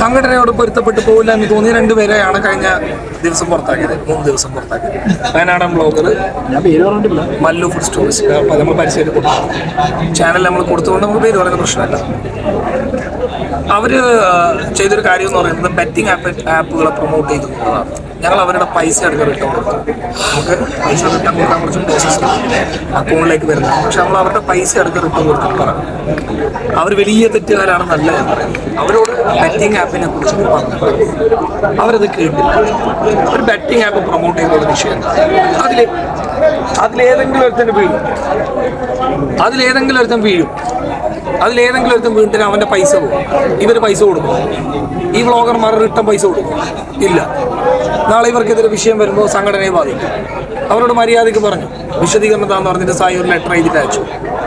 സംഘടനയോട് പൊരുത്തപ്പെട്ടു പോകില്ല എന്ന് തോന്നിയ രണ്ടുപേരെയാണ് കഴിഞ്ഞ ദിവസം പുറത്താക്കിയത്. മൂന്ന് ദിവസം പുറത്താക്കിയത്. വയനാടൻ ബ്ലോഗർ മല്ലു ഫുഡ് സ്റ്റോഴ്സ് അപ്പോൾ നമ്മൾ പരിശീലനം കൊടുത്തു ചാനൽ നമ്മൾ കൊടുത്തുകൊണ്ട് നമുക്ക് പേര് പറയുന്ന പ്രശ്നമല്ല. അവർ ചെയ്തൊരു കാര്യം എന്ന് പറയുന്നത് ബെറ്റിംഗ് ആപ്പ് ആപ്പുകളെ പ്രൊമോട്ട് ചെയ്തു. എന്നുള്ളതാണ് ഞങ്ങൾ അവരുടെ പൈസ എടുക്കാൻ റിട്ടേൺ കൊടുത്തു. നമുക്ക് പൈസ റിട്ടേൺ കൊടുക്കാൻ കുറച്ച് പ്രോസസ് അക്കൗണ്ടിലേക്ക് വരുന്നത്. പക്ഷെ നമ്മൾ അവരുടെ പൈസ എടുക്കാൻ റിട്ടേൺ കൊടുക്കാൻ പറഞ്ഞു. അവർ വലിയ തെറ്റുകാരാണെന്നല്ല എന്ന് പറയുന്നത് അവരോട് ബെറ്റിംഗ് ആപ്പിനെ കുറിച്ച് പറഞ്ഞു അവരത് കേട്ടില്ല. ഒരു ബെറ്റിംഗ് ആപ്പ് പ്രൊമോട്ട് ചെയ്യുന്ന വിഷയം അതിൽ അതിലേതെങ്കിലും ഒരുത്തൻ വീഴും. അതിലേതെങ്കിലും ഒരുത്തൻ വീഴും. അതിലേതെങ്കിലും ഒരുത്തൻ വീണിട്ട് അവന്റെ പൈസ പോകും. ഇവർ പൈസ കൊടുക്കും. ഈ വ്ളോഗർമാർ റിട്ടേൺ പൈസ കൊടുക്കും. ഇല്ല. നാളെ ഇവർക്കെതിരെ വിഷയം വരുമ്പോൾ സംഘടനയെ ബാധിക്കും. അവരോട് മര്യാദയ്ക്ക് പറഞ്ഞു. വിശദീകരണം താന്ന് പറഞ്ഞിട്ട് സായി ഒരു ലെറ്റർ എഴുതിയിട്ട് അയച്ചു.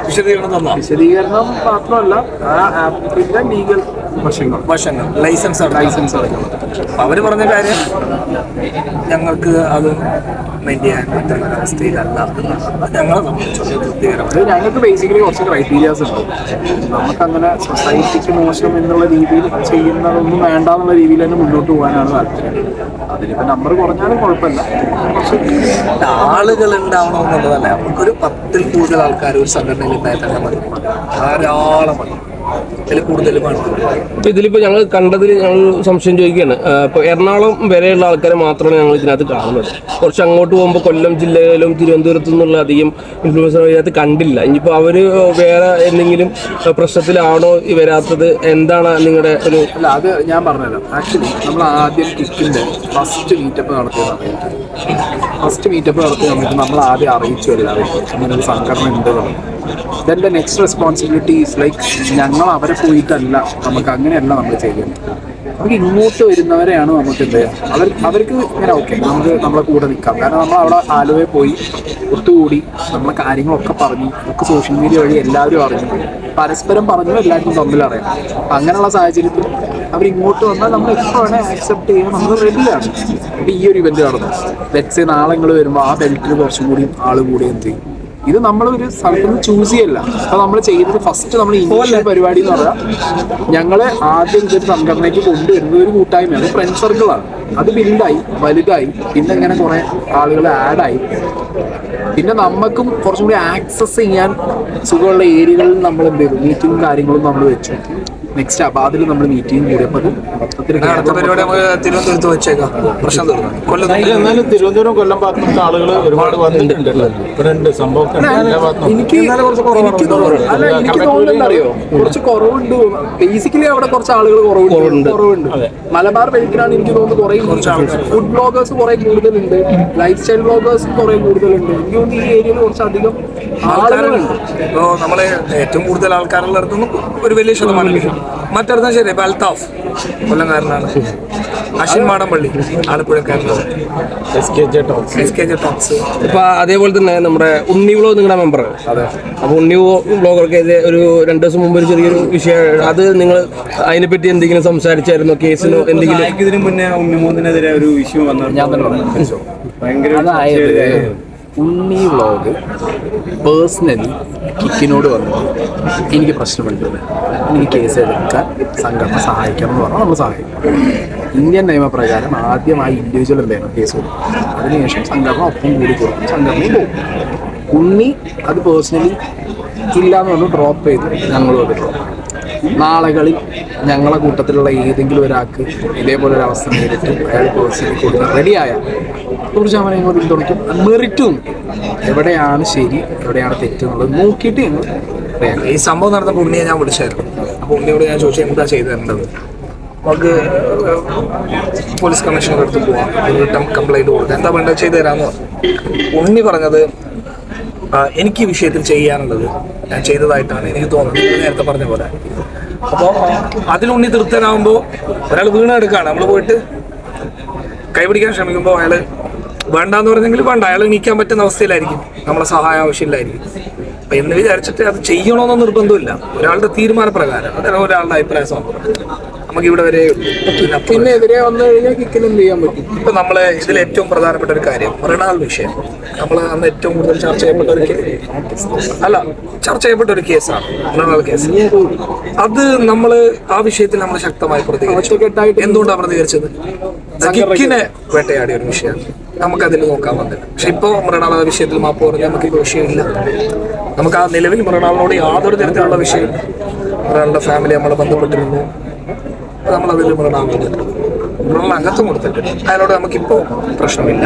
വിശദീകരണം തന്നു? വിശദീകരണം മാത്രമല്ല ആ ആപ്പിന്റെ ലീഗൽ വശങ്ങൾ വശങ്ങൾ ലൈസൻസ് ലൈസൻസ് അടക്കണം അവർ പറഞ്ഞ കാര്യം ഞങ്ങൾക്ക് അത് ചെയ്യാൻ പറ്റുന്ന അവസ്ഥയിലല്ല. ഞങ്ങളെ ഞങ്ങൾക്ക് ബേസിക്കലി കുറച്ച് ക്രൈറ്റീരിയാസ് ഉണ്ട്. നമുക്കങ്ങനെ സൊസൈറ്റിക്ക് മോശം എന്നുള്ള രീതിയിൽ ചെയ്യുന്നതൊന്നും വേണ്ട എന്നുള്ള രീതിയിൽ തന്നെ മുന്നോട്ട് പോകാനാണ് താല്പര്യം. അതിലിപ്പോൾ നമ്പർ കുറഞ്ഞാലും കുഴപ്പമില്ല. കുറച്ച് ആളുകൾ ഉണ്ടാവണമെന്നുള്ളതല്ല നമുക്കൊരു പത്തിൽ കൂടുതൽ ആൾക്കാർ ഒരു സംഘടനയിൽ ഉണ്ടായി തന്നെ മതി. ധാരാളം മതി ഇതിൽ കൂടുതൽ ഇപ്പം ഇതിലിപ്പോൾ ഇതിലിപ്പോ ഞങ്ങൾ കണ്ടതിൽ ഞങ്ങൾ സംശയം ചോദിക്കുകയാണ്. ഇപ്പോൾ ഇപ്പൊ എറണാകുളം വരെയുള്ള ആൾക്കാരെ മാത്രമാണ് ഞങ്ങൾ ഇതിനകത്ത് കാണുന്നത്. കുറച്ച് അങ്ങോട്ട് പോകുമ്പോൾ കൊല്ലം ജില്ലയിലും തിരുവനന്തപുരത്തു നിന്നുള്ള അധികം ഇൻഫ്ലുവൻസർ ഇതിനകത്ത് കണ്ടില്ല. ഇനിയിപ്പോൾ അവർ വേറെ എന്തെങ്കിലും പ്രശ്നത്തിലാണോ ഈ വരാത്തത്? എന്താണ് നിങ്ങളുടെ ഒരു അല്ല അത് ഞാൻ പറഞ്ഞുതരാം. ആക്ച്വലി നമ്മൾ ആദ്യം കിക്കിന്റെ ഫസ്റ്റ് മീറ്റപ്പ് നടത്തിയ സമയത്ത് ഫസ്റ്റ് മീറ്റപ്പ് നടത്തിയ സമയത്ത് നമ്മൾ ആദ്യം അറിയിച്ചു എല്ലാവരും ഇങ്ങനെ ഒരു സംഘടന ഉണ്ട് then the next responsibility is like ഞങ്ങൾ അവരെ പോയിട്ടല്ല. നമുക്ക് അങ്ങനെയല്ല നമ്മൾ ചെയ്യുന്നത് നമുക്ക് ഇങ്ങോട്ട് വരുന്നവരെയാണ് നമുക്ക് എന്ത് അവർ അവർക്ക് ഇങ്ങനെ ഓക്കെ നമുക്ക് നമ്മളെ കൂടെ നിൽക്കാം. കാരണം നമ്മൾ അവിടെ ആലുവയിൽ പോയി ഒത്തുകൂടി നമ്മളെ കാര്യങ്ങളൊക്കെ പറഞ്ഞു. ഒക്കെ സോഷ്യൽ മീഡിയ വഴി എല്ലാവരും അറിഞ്ഞു. പരസ്പരം പറഞ്ഞു എല്ലാവർക്കും തമ്മിൽ അറിയാം. അങ്ങനെയുള്ള സാഹചര്യത്തിൽ അവർ ഇങ്ങോട്ട് വന്നാൽ നമ്മൾ എപ്പോൾ വേണേൽ ആക്സെപ്റ്റ് ചെയ്യാൻ നമ്മൾ റെഡിയാണ് അപ്പം ഈ ഒരു ഇവന്റ് നടന്നു ലെറ്റ്സ് നാളെ നിങ്ങൾ വരുമ്പോൾ ആ ബെൽറ്റിൽ കുറച്ചും കൂടി ആൾ കൂടി എന്ത് ചെയ്യും? ഇത് നമ്മളൊരു സ്ഥലത്ത് നിന്ന് ചൂസ് ചെയ്യല്ല. അപ്പൊ നമ്മൾ ചെയ്യുന്നത് ഫസ്റ്റ് നമ്മൾ ഇംഗ്ലീഷ് പരിപാടി എന്ന് പറഞ്ഞാൽ ഞങ്ങൾ ആദ്യം ഇതൊരു സംഘടനയ്ക്ക് കൊണ്ടുവരുന്നത് ഒരു കൂട്ടായ്മയാണ്. ഫ്രണ്ട് സർക്കിളാണ് അത് ബിൽഡായി വലുതായി പിന്നെ ഇങ്ങനെ കുറെ ആളുകൾ ആഡായി പിന്നെ നമുക്കും കുറച്ചും കൂടി ആക്സസ് ചെയ്യാൻ സുഖമുള്ള ഏരിയകളിൽ നമ്മൾ എന്ത് ചെയ്തു? മീറ്റിംഗും കാര്യങ്ങളും നമ്മൾ വെച്ചു. നെക്സ്റ്റ് അബാദിൽ നമ്മൾ മീറ്റിംഗ് കൂടിയപ്പോൾ അത് മൊത്തത്തിൽ അടുത്ത പരിപാടി നമുക്ക് തിരുവനന്തപുരത്ത് വെച്ചേക്കാം. പ്രശ്നം എന്നാലും തിരുവനന്തപുരം കൊല്ലം ഭാഗത്തുനിന്ന് ആളുകൾ ഒരുപാട് വന്നിട്ടുണ്ട്. രണ്ട് സംഭവം എനിക്ക് എനിക്ക് കുറച്ച് കുറവുണ്ട്. ബേസിക്കലി അവിടെ കുറച്ച് ആളുകൾ കുറവുണ്ട്. കുറവുണ്ട്. മലബാർ ബെൽറ്റിലാണ് എനിക്ക് തോന്നുന്നത് കുറെ കുറച്ച് ആൾക്കാർ ഫുഡ് ബ്ലോഗേഴ്സ് കുറെ കൂടുതലുണ്ട്. ലൈഫ് സ്റ്റൈൽ ബ്ലോഗേഴ്സ് കുറെ കൂടുതലുണ്ട്. എനിക്ക് തോന്നുന്നു ഈ ഏരിയയിൽ കുറച്ചധികം ആളുകളുണ്ട്. ഇപ്പോൾ നമ്മളെ ഏറ്റവും കൂടുതൽ ആൾക്കാരുള്ള ഒരു വലിയ ശതമാനം മറ്റടുത്ത ശരി ഇപ്പൊ അൽത്താഫ് കൊല്ലംകാരനാണ്. അശ്വിൻ മാടമ്പള്ളി ആലപ്പുഴക്കാരനാണ്. എസ് കെ ജെ ടോക്സ് ഇപ്പൊ അതേപോലെ തന്നെ നമ്മുടെ ഉണ്ണി വ്ലോഗ് നിങ്ങളുടെ മെമ്പർ അതെ. അപ്പൊ ഉണ്ണി വ്ലോഗർക്ക് ഒരു രണ്ടു ദിവസം മുമ്പ് ഒരു ചെറിയൊരു വിഷയം. അത് നിങ്ങൾ അതിനെ പറ്റി എന്തെങ്കിലും സംസാരിച്ചായിരുന്നോ? കേസിനോ എന്തെങ്കിലും? ഇതിനു മുന്നേ ഒരു ഇഷ്യൂ വന്നു ഞാൻ തന്നെ ഭയങ്കര ഉണ്ണി വ്ളോഗ് പേഴ്സണലി കിക്കിനോട് വന്നു എനിക്ക് പ്രശ്നമുണ്ട്. എനിക്ക് കേസ് എടുക്കാൻ സംഘടന സഹായിക്കണം എന്ന് പറഞ്ഞാൽ നമ്മൾ സഹായിക്കും. ഇന്ത്യൻ നിയമപ്രകാരം ആദ്യം ആ ഇൻഡിവിജ്വൽ കേസ് കൊടുക്കും അതിനുശേഷം സംഘടന ഒപ്പം കൂടി കൊടുക്കും സംഘടനയും പോകും. ഉണ്ണി അത് പേഴ്സണലി ഇല്ല എന്ന് പറഞ്ഞു ഡ്രോപ്പ് ചെയ്തു. ഞങ്ങളും അത് ഡ്രോപ്പ് നാളുകളിൽ ഞങ്ങളെ കൂട്ടത്തിലുള്ള ഏതെങ്കിലും ഒരാൾക്ക് ഇതേപോലെ ഒരു അവസ്ഥ നേരിട്ട് അയാൾ കോഴ്സിൽ കൊടുക്കാൻ റെഡിയായ ശതമാനം ഞങ്ങൾ പിന്തുണയ്ക്കും. മെറിറ്റും. എവിടെയാണ് ശരി എവിടെയാണ് തെറ്റെന്നുള്ളത് നോക്കിയിട്ട് ഞങ്ങൾ ഈ സംഭവം നടന്നപ്പോൾ ഉണ്ണിയെ ഞാൻ വിളിച്ചായിരുന്നു. അപ്പോൾ ഉണ്ണിയോട് ഞാൻ ചോദിച്ചു എന്താ ചെയ്തു തരേണ്ടത് നമുക്ക് പോലീസ് കമ്മീഷണർ അടുത്ത് പോവാം. അതിന് കംപ്ലൈന്റ് കൊടുക്കാം. എന്താ വേണ്ടത്? ചെയ്തു തരാമെന്ന് ഉണ്ണി പറഞ്ഞത് എനിക്ക് ഈ വിഷയത്തിൽ ചെയ്യാനുള്ളത് ഞാൻ ചെയ്തതായിട്ടാണ് എനിക്ക് തോന്നുന്നത്. നേരത്തെ പറഞ്ഞ പോലെ. അപ്പോൾ അതിലുണ്ണി തൃപ്തനാകുമ്പോൾ ഒരാൾ വീണെടുക്കുകയാണ് നമ്മൾ പോയിട്ട് കൈപിടിക്കാൻ ശ്രമിക്കുമ്പോൾ അയാൾ വേണ്ടാന്ന് പറഞ്ഞെങ്കിൽ വേണ്ട. അയാൾ നീക്കാൻ പറ്റുന്ന അവസ്ഥയിലായിരിക്കും. നമ്മളെ സഹായം ആവശ്യമില്ലായിരിക്കും. അപ്പൊ എന്ന് വിചാരിച്ചിട്ട് അത് ചെയ്യണമെന്ന് നിർബന്ധമില്ല. ഒരാളുടെ തീരുമാനപ്രകാരം. അതാണ് ഒരാളുടെ അഭിപ്രായ സ്വാതന്ത്ര്യം. നമുക്ക് ഇവിടെ വരെ പിന്നെ എതിരെ വന്നു കഴിഞ്ഞാൽ കിക്കിനും ചെയ്യാൻ പറ്റും? ഇപ്പൊ നമ്മളെ ഇതിൽ ഏറ്റവും പ്രധാനപ്പെട്ട ഒരു കാര്യം മൃണാൾ വിഷയം. നമ്മൾ അന്ന് ഏറ്റവും കൂടുതൽ ചർച്ച ചെയ്യപ്പെട്ട ഒരു അല്ല ചർച്ച ചെയ്യപ്പെട്ട ഒരു കേസാണ് മൃണാൾ കേസ്. അത് നമ്മൾ ആ വിഷയത്തിൽ നമ്മൾ ശക്തമായി പ്രതികരിച്ചു. എന്തുകൊണ്ടാണ് പ്രതികരിച്ചത്? കിക്കിനെ വേട്ടയാടിയ ഒരു വിഷയം നമുക്കതിൽ നോക്കാൻ വന്നില്ല. പക്ഷെ ഇപ്പോ മൃണാൾ ആ വിഷയത്തിൽ മാപ്പ് പറഞ്ഞാൽ ഇപ്പൊ വിഷയമില്ല. നമുക്ക് ആ നിലവിൽ മൃണാളിനോട് യാതൊരു തരത്തിലുള്ള വിഷയമില്ല മൃണാളിന്റെ ഫാമിലി നമ്മളെ ബന്ധപ്പെട്ടിരുന്നു. നമ്മൾ അതിൽ മൃണാൾ നമ്മൾ അംഗത്വം കൊടുത്തിട്ടുണ്ട്. അതിനോട് നമുക്കിപ്പോൾ പ്രശ്നമില്ല.